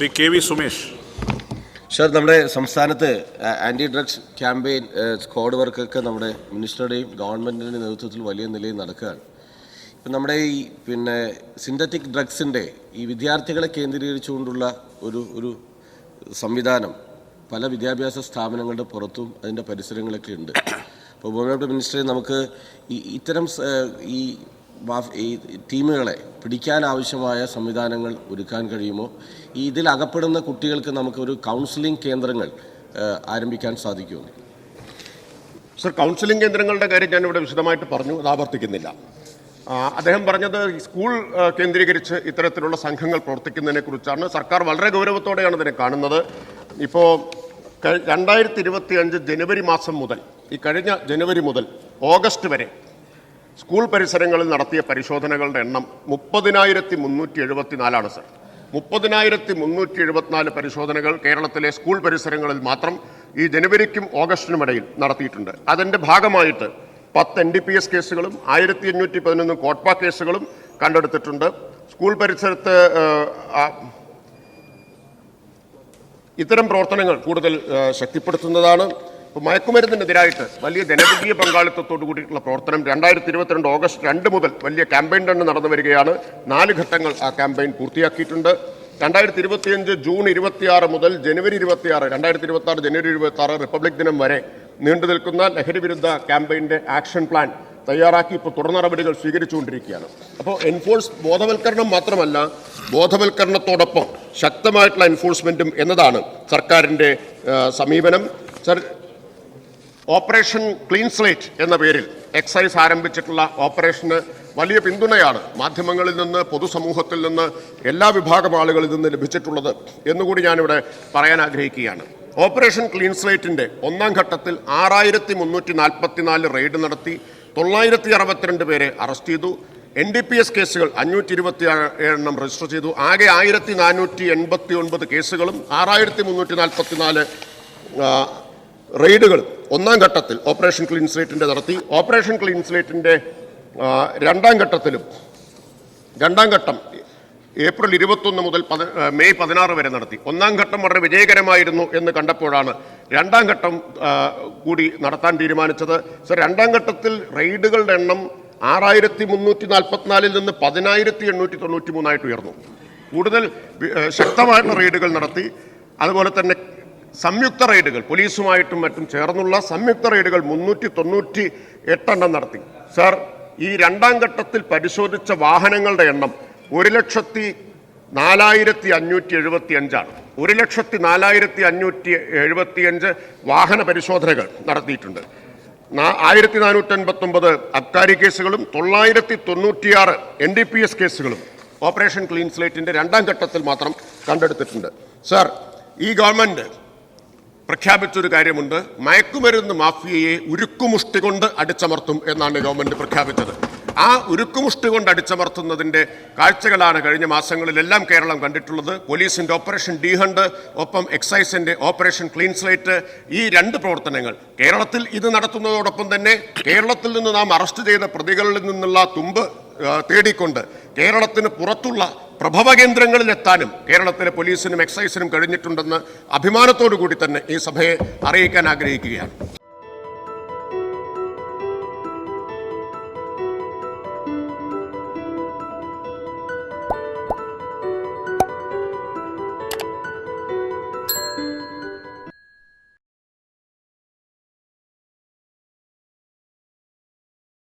Shri K V Sumesh. Sir നമ്മുടെ സംസ്ഥാനത്ത് anti drugs campaign squad വർക്കൊക്കെ നമ്മുടെ മിനിസ്റ്ററുടെയും ഗവൺമെന്റിന്റെയും നേതൃത്വത്തിൽ വലിയ നിലയിൽ നടക്കുകയാണ്. ഇപ്പം നമ്മുടെ ഈ പിന്നെ സിന്തറ്റിക് ഡ്രഗ്സിന്റെ ഈ വിദ്യാർത്ഥികളെ കേന്ദ്രീകരിച്ചുകൊണ്ടുള്ള ഒരു ഒരു സംവിധാനം പല വിദ്യാഭ്യാസ സ്ഥാപനങ്ങളുടെ പുറത്തും അതിന്റെ പരിസരങ്ങളൊക്കെ ഉണ്ട്. അപ്പോൾ ബഹുമാനപ്പെട്ട മിനിസ്റ്ററെ നമുക്ക് ഈ ഇത്തരം ഈ ഈ ടീമുകളെ പിടിക്കാൻ ആവശ്യമായ സംവിധാനങ്ങൾ ഒരുക്കാൻ കഴിയുമോ? ഈ ഇതിൽ അകപ്പെടുന്ന കുട്ടികൾക്ക് നമുക്കൊരു കൗൺസിലിംഗ് കേന്ദ്രങ്ങൾ ആരംഭിക്കാൻ സാധിക്കുമോ? സർ കൗൺസിലിംഗ് കേന്ദ്രങ്ങളുടെ കാര്യം ഞാൻ ഇവിടെ വിശദമായിട്ട് പറഞ്ഞു അത് ആവർത്തിക്കുന്നില്ല. അദ്ദേഹം പറഞ്ഞത് സ്കൂൾ കേന്ദ്രീകരിച്ച് ഇത്തരത്തിലുള്ള സംഘങ്ങൾ പ്രവർത്തിക്കുന്നതിനെക്കുറിച്ചാണ് സർക്കാർ വളരെ ഗൗരവത്തോടെയാണ് ഇതിനെ കാണുന്നത്. ഇപ്പോൾ രണ്ടായിരത്തി ഇരുപത്തി അഞ്ച് ജനുവരി മാസം മുതൽ ഈ കഴിഞ്ഞ ജനുവരി മുതൽ ഓഗസ്റ്റ് വരെ സ്കൂൾ പരിസരങ്ങളിൽ നടത്തിയ പരിശോധനകളുടെ എണ്ണം മുപ്പതിനായിരത്തി മുന്നൂറ്റി എഴുപത്തിനാലാണ് സർ. മുപ്പതിനായിരത്തി മുന്നൂറ്റി എഴുപത്തിനാല് പരിശോധനകൾ കേരളത്തിലെ സ്കൂൾ പരിസരങ്ങളിൽ മാത്രം ഈ ജനുവരിക്കും ഓഗസ്റ്റിനും ഇടയിൽ നടത്തിയിട്ടുണ്ട്. അതിന്റെ ഭാഗമായിട്ട് പത്ത് എൻ ഡി പി എസ് കേസുകളും ആയിരത്തി അഞ്ഞൂറ്റി പതിനൊന്ന് കോട്ട്പ കേസുകളും കണ്ടെടുത്തിട്ടുണ്ട്. സ്കൂൾ പരിസരത്ത് ഇത്തരം പ്രവർത്തനങ്ങൾ കൂടുതൽ ശക്തിപ്പെടുത്തുന്നതാണ്. ഇപ്പോൾ മയക്കുമരുന്നിനെതിരായിട്ട് വലിയ ജനകീയ പങ്കാളിത്തത്തോടു കൂടിയിട്ടുള്ള പ്രവർത്തനം രണ്ടായിരത്തി ഇരുപത്തിരണ്ട് ഓഗസ്റ്റ് രണ്ട് മുതൽ വലിയ ക്യാമ്പയിൻ തന്നെ നടന്നു വരികയാണ്. നാല് ഘട്ടങ്ങൾ ആ ക്യാമ്പയിൻ പൂർത്തിയാക്കിയിട്ടുണ്ട്. രണ്ടായിരത്തി ഇരുപത്തിയഞ്ച് ജൂൺ ഇരുപത്തിയാറ് മുതൽ ജനുവരി ഇരുപത്തിയാറ് രണ്ടായിരത്തി ഇരുപത്തി ആറ് ജനുവരി ഇരുപത്തി ആറ് റിപ്പബ്ലിക് ദിനം വരെ നീണ്ടു നിൽക്കുന്ന ലഹരി വിരുദ്ധ ക്യാമ്പയിന്റെ ആക്ഷൻ പ്ലാൻ തയ്യാറാക്കി ഇപ്പോൾ തുടർ നടപടികൾ സ്വീകരിച്ചുകൊണ്ടിരിക്കുകയാണ്. അപ്പോൾ എൻഫോഴ്സ് ബോധവൽക്കരണം മാത്രമല്ല ബോധവൽക്കരണത്തോടൊപ്പം ശക്തമായിട്ടുള്ള എൻഫോഴ്സ്മെന്റും എന്നതാണ് സർക്കാരിന്റെ സമീപനം. സർ ഓപ്പറേഷൻ ക്ലീൻ സ്ലേറ്റ് എന്ന പേരിൽ എക്സൈസ് ആരംഭിച്ചിട്ടുള്ള ഓപ്പറേഷന് വലിയ പിന്തുണയാണ് മാധ്യമങ്ങളിൽ നിന്ന് പൊതുസമൂഹത്തിൽ നിന്ന് എല്ലാ വിഭാഗം ആളുകളിൽ നിന്ന് ലഭിച്ചിട്ടുള്ളത് എന്നുകൂടി ഞാനിവിടെ പറയാൻ ആഗ്രഹിക്കുകയാണ്. ഓപ്പറേഷൻ ക്ലീൻ സ്ലേറ്റിന്റെ ഒന്നാം ഘട്ടത്തിൽ ആറായിരത്തി മുന്നൂറ്റി നാൽപ്പത്തിനാല് റെയ്ഡ് നടത്തി തൊള്ളായിരത്തി അറുപത്തിരണ്ട് പേരെ അറസ്റ്റ് ചെയ്തു. എൻ ഡി പി എസ് കേസുകൾ അഞ്ഞൂറ്റി ഇരുപത്തി എണ്ണം രജിസ്റ്റർ ചെയ്തു. ആകെ ആയിരത്തി നാനൂറ്റി എൺപത്തി ഒൻപത് കേസുകളും ആറായിരത്തി മുന്നൂറ്റി നാൽപ്പത്തിനാല് റെയ്ഡുകൾ ഒന്നാം ഘട്ടത്തിൽ ഓപ്പറേഷൻ ക്ലീൻ സ്ലേറ്റിന്റെ നടത്തി. ഓപ്പറേഷൻ ക്ലീൻ സ്ലേറ്റിന്റെ രണ്ടാം ഘട്ടത്തിലും രണ്ടാം ഘട്ടം ഏപ്രിൽ ഇരുപത്തൊന്ന് മുതൽ പതി മെയ് പതിനാറ് വരെ നടത്തി. ഒന്നാം ഘട്ടം വളരെ വിജയകരമായിരുന്നു എന്ന് കണ്ടപ്പോഴാണ് രണ്ടാം ഘട്ടം കൂടി നടത്താൻ തീരുമാനിച്ചത്. സർ രണ്ടാം ഘട്ടത്തിൽ റെയ്ഡുകളുടെ എണ്ണം ആറായിരത്തി മുന്നൂറ്റി നാൽപ്പത്തിനാലിൽ നിന്ന് പതിനായിരത്തി എണ്ണൂറ്റി തൊണ്ണൂറ്റി മൂന്നായിട്ട് ഉയർന്നു. കൂടുതൽ ശക്തമായിട്ടുള്ള റെയ്ഡുകൾ നടത്തി. അതുപോലെ തന്നെ സംയുക്ത റെയ്ഡുകൾ പോലീസുമായിട്ടും മറ്റും ചേർന്നുള്ള സംയുക്ത റെയ്ഡുകൾ മുന്നൂറ്റി തൊണ്ണൂറ്റി എട്ടെണ്ണം നടത്തി. സാർ ഈ രണ്ടാം ഘട്ടത്തിൽ പരിശോധിച്ച വാഹനങ്ങളുടെ എണ്ണം ഒരു ലക്ഷത്തി നാലായിരത്തി അഞ്ഞൂറ്റി എഴുപത്തി അഞ്ചാണ് ഒരു ലക്ഷത്തി നാലായിരത്തി അഞ്ഞൂറ്റി എഴുപത്തി അഞ്ച് വാഹന പരിശോധനകൾ നടത്തിയിട്ടുണ്ട്. ആയിരത്തി നാനൂറ്റി അൻപത്തൊമ്പത് അബ്കാരി കേസുകളും തൊള്ളായിരത്തി തൊണ്ണൂറ്റിയാറ് എൻ ഡി പി എസ് കേസുകളും ഓപ്പറേഷൻ ക്ലീൻ സ്ലേറ്റിന്റെ രണ്ടാം ഘട്ടത്തിൽ മാത്രം കണ്ടെടുത്തിട്ടുണ്ട്. സാർ ഈ ഗവൺമെന്റ് പ്രഖ്യാപിച്ചൊരു കാര്യമുണ്ട്. മയക്കുമരുന്ന് മാഫിയയെ ഉരുക്കുമുഷ്ടി കൊണ്ട് അടിച്ചമർത്തും എന്നാണ് ഗവൺമെന്റ് പ്രഖ്യാപിച്ചത്. ആ ഉരുക്കുമുഷ്ടി കൊണ്ട് അടിച്ചമർത്തുന്നതിന്റെ കാഴ്ചകളാണ് കഴിഞ്ഞ മാസങ്ങളിലെല്ലാം കേരളം കണ്ടിട്ടുള്ളത്. പോലീസിന്റെ ഓപ്പറേഷൻ ഡി ഹണ്ട് ഒപ്പം എക്സൈസിന്റെ ഓപ്പറേഷൻ ക്ലീൻ സ്ലേറ്റ് ഈ രണ്ട് പ്രവർത്തനങ്ങൾ. കേരളത്തിൽ ഇത് നടത്തുന്നതോടൊപ്പം തന്നെ കേരളത്തിൽ നിന്ന് നാം അറസ്റ്റ് ചെയ്ത പ്രതികളിൽ നിന്നുള്ള തുമ്പ് തേടിക്കൊണ്ട് കേരളത്തിന് പുറത്തുള്ള പ്രഭവ കേന്ദ്രങ്ങളിലെത്താനും കേരളത്തിലെ പോലീസിനും എക്സൈസിനും കഴിഞ്ഞിട്ടുണ്ടെന്ന് അഭിമാനത്തോടു കൂടി തന്നെ ഈ സഭയെ അറിയിക്കാൻ ആഗ്രഹിക്കുകയാണ്.